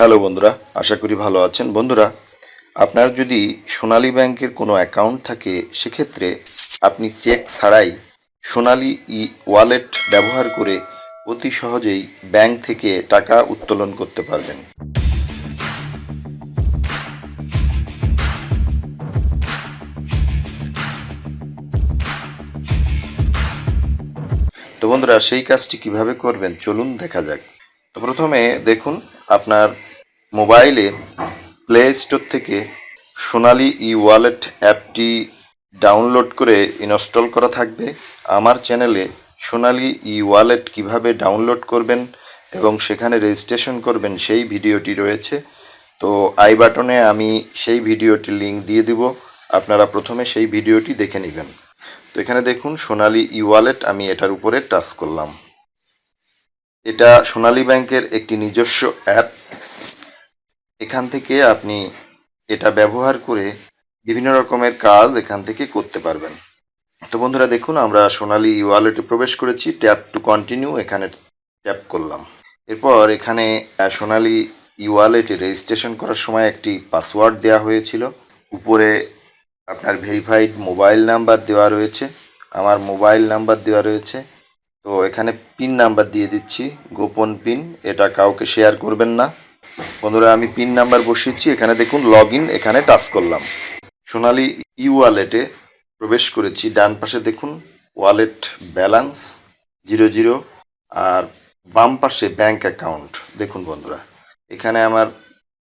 Hello বন্ধুরা, আশা করি ভালো আছেন। বন্ধুরা, আপনার যদি সোনালী ব্যাংকের কোনো অ্যাকাউন্ট থাকে, সেক্ষেত্রে আপনি চেক ছাড়াই সোনালী ই ওয়ালেট ব্যবহার করে অতি সহজেই ব্যাংক থেকে টাকা উত্তোলন করতে পারবেন। তো বন্ধুরা, সেই কাজটি কীভাবে করবেন, চলুন দেখা যাক। তো প্রথমে দেখুন, আপনার মোবাইলে প্লে স্টোর থেকে সোনালি ই ওয়ালেট অ্যাপটি ডাউনলোড করে ইনস্টল করা থাকবে। আমার চ্যানেলে সোনালি ই ওয়ালেট কীভাবে ডাউনলোড করবেন এবং সেখানে রেজিস্ট্রেশন করবেন সেই ভিডিওটি রয়েছে। তো আই বাটনে আমি সেই ভিডিওটির লিঙ্ক দিয়ে দিব। আপনারা প্রথমে সেই ভিডিওটি দেখে নেবেন। তো এখানে দেখুন, সোনালি ই ওয়ালেট আমি এটার উপরে টাচ করলাম। এটা সোনালী ব্যাংকের একটি নিজস্ব অ্যাপ। এখান থেকে আপনি এটা ব্যবহার করে বিভিন্ন রকমের কাজ এখান থেকে করতে পারবেন। তো বন্ধুরা দেখুন, আমরা সোনালি ওয়ালেটে প্রবেশ করেছি ট্যাপ টু কন্টিনিউ এখানে ট্যাপ করলাম। এরপর এখানে সোনালি সোনালী ই ওয়ালেটে রেজিস্ট্রেশন করার সময় একটি পাসওয়ার্ড দেওয়া হয়েছিল। উপরে আপনার ভেরিফাইড মোবাইল নাম্বার দেওয়া রয়েছে, আমার মোবাইল নাম্বার দেওয়া রয়েছে। তো এখানে পিন নাম্বার দিয়ে দিচ্ছি, গোপন পিন এটা কাউকে শেয়ার করবেন না। বন্ধুরা, আমি পিন নাম্বার বসিয়েছি, এখানে দেখুন লগ এখানে টাচ করলাম। সোনালি ই ওয়ালেটে প্রবেশ করেছি, ডান পাশে দেখুন ওয়ালেট ব্যালেন্স জিরো জিরো, আর বাম পাশে ব্যাংক অ্যাকাউন্ট। দেখুন বন্ধুরা, এখানে আমার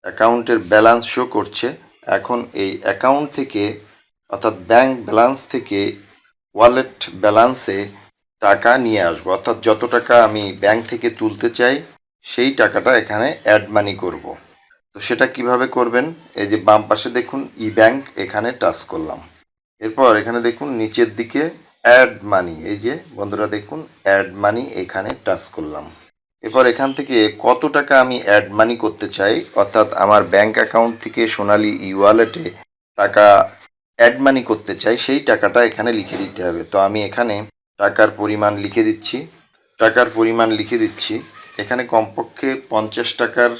অ্যাকাউন্টের ব্যালেন্স শো করছে। এখন এই অ্যাকাউন্ট থেকে, অর্থাৎ ব্যাংক ব্যালেন্স থেকে ওয়ালেট ব্যালেন্সে টাকা নিয়ে আসব। অর্থাৎ যত টাকা আমি ব্যাংক থেকে তুলতে চাই সেই টাকাটা এখানে অ্যাড মানি করব। তো সেটা কীভাবে করবেন? এই যে বাম পাশে দেখুন ই ব্যাংক এখানে টাচ করলাম। এরপর এখানে দেখুন, নিচের দিকে অ্যাড মানি এই যে বন্ধুরা দেখুন অ্যাড মানি এখানে টাচ করলাম। এরপর এখান থেকে কত টাকা আমি অ্যাড মানি করতে চাই? অর্থাৎ আমার ব্যাংক অ্যাকাউন্ট থেকে সোনালি ই ওয়ালেটে টাকা অ্যাড মানি করতে চাই, সেই টাকাটা এখানে লিখে দিতে হবে। তো আমি এখানে টাকার পরিমাণ লিখে দিচ্ছি, টাকার পরিমাণ লিখে দিচ্ছি। এখানে কমপক্ষে পঞ্চাশ টাকার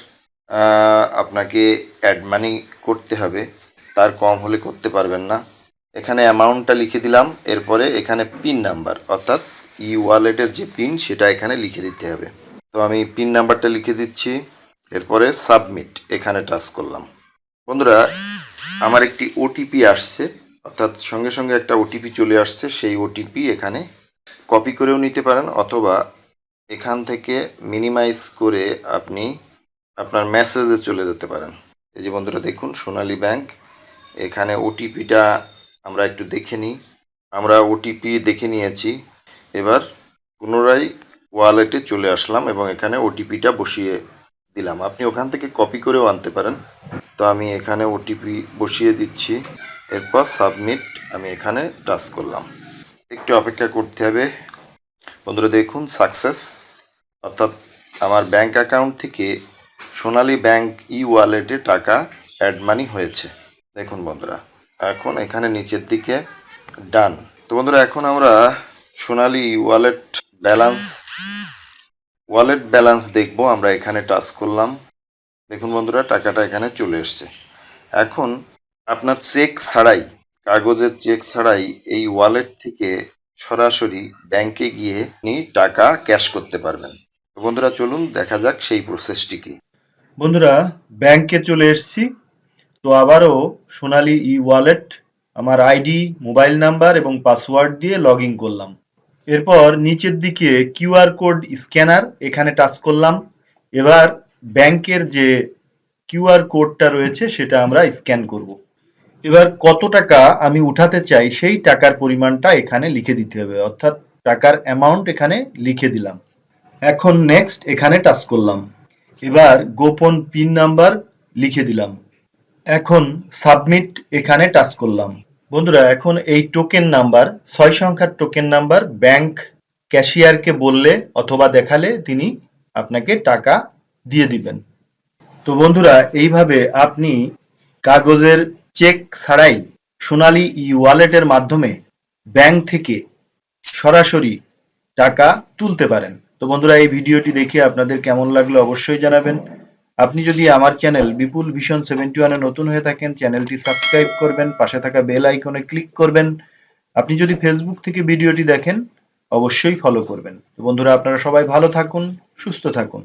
আপনাকে অ্যাড মানি করতে হবে। তার কম হলে করতে পারবেন না। এখানে অ্যামাউন্টটা লিখে দিলাম। এরপরে এখানে পিন নাম্বার অর্থাৎ ই ওয়ালেটের যে পিন সেটা এখানে লিখে দিতে হবে। তো আমি পিন নাম্বারটা লিখে দিচ্ছি। এরপরে সাবমিট এখানে টাচ করলাম। বন্ধুরা, আমার একটি ওটিপি আসছে, অর্থাৎ সঙ্গে সঙ্গে একটা ওটিপি চলে আসছে। সেই ওটিপি এখানে কপি করেও নিতে পারেন, অথবা এখান থেকে মিনিমাইজ করে আপনি আপনার মেসেজে চলে যেতে পারেন। এই যে বন্ধুরা দেখুন, সোনালী ব্যাংক এখানে ওটিপিটা আমরা একটু দেখে নিই। আমরা ওটিপি দেখে নিয়েছি। এবার পুনরায় ওয়ালেটে চলে আসলাম এবং এখানে ওটিপিটা বসিয়ে দিলাম। আপনি ওখান থেকে কপি করেও আনতে পারেন। তো আমি এখানে ওটিপি বসিয়ে দিচ্ছি। এরপর সাবমিট আমি এখানে টাচ করলাম। একটু অপেক্ষা করতে হবে। বন্ধুরা দেখুন সাকসেস অর্থাৎ আমার ব্যাংক অ্যাকাউন্ট থেকে সোনালী ব্যাংক ই ওয়ালেটে টাকা অ্যাড মানি হয়েছে। দেখুন বন্ধুরা, এখন এখানে নিচের দিকে ডান তো বন্ধুরা, এখন আমরা Sonali wallet balance wallet balance দেখব, আমরা এখানে টাচ করলাম। দেখুন বন্ধুরা, টাকাটা এখানে চলে এসছে। এখন আপনার চেক ছাড়াই, কাগজের চেক ছাড়াই এই ওয়ালেট থেকে সরাসরি ব্যাংকে গিয়ে আপনি টাকা ক্যাশ করতে পারবেন। বন্ধুরা, চলুন দেখা যাক সেই প্রসেসটি কি। বন্ধুরা ব্যাংকে চলে এসেছি। তো আবারও সোনালী ই ওয়ালেট আমার আইডি মোবাইল নাম্বার এবং পাসওয়ার্ড দিয়ে লগ করলাম। এরপর নিচের দিকে কিউআর কোড স্ক্যানার এখানে টাচ করলাম। এবার ব্যাংকের যে কিউআর কোডটা রয়েছে, সেটা আমরা স্ক্যান করব। এবার কত টাকা আমি উঠাতে চাই, সেই টাকার পরিমাণটা এখানে লিখে দিতে হবে। অর্থাৎ টাকার অ্যামাউন্ট এখানে লিখে দিলাম। এখন নেক্সট এখানে টাচ করলাম। এবার গোপন পিন নাম্বার লিখে দিলাম। এখন সাবমিট এখানে টাচ করলাম। বন্ধুরা, এখন এই টোকেন নাম্বার ছয় সংখ্যার টোকেন নাম্বার ব্যাংক ক্যাশিয়ারকে বললে অথবা দেখালে তিনি আপনাকে টাকা দিয়ে দিবেন। তো বন্ধুরা, এইভাবে আপনি কাগজের চেক ছাড়াই সোনালী ই ওয়ালেটের মাধ্যমে ব্যাংক থেকে সরাসরি টাকা তুলতে পারেন। তো বন্ধুরা, এই ভিডিওটি দেখে আপনাদের কেমন লাগল অবশ্যই জানাবেন। আপনি যদি আমার চ্যানেল বিপুল ভিশন সেভেন্টি ওয়ানে নতুন হয়ে থাকেন, চ্যানেলটি সাবস্ক্রাইব করবেন, পাশে থাকা বেল আইকনে ক্লিক করবেন। আপনি যদি ফেসবুক থেকে ভিডিওটি দেখেন, অবশ্যই ফলো করবেন। তো বন্ধুরা, আপনারা সবাই ভালো থাকুন, সুস্থ থাকুন।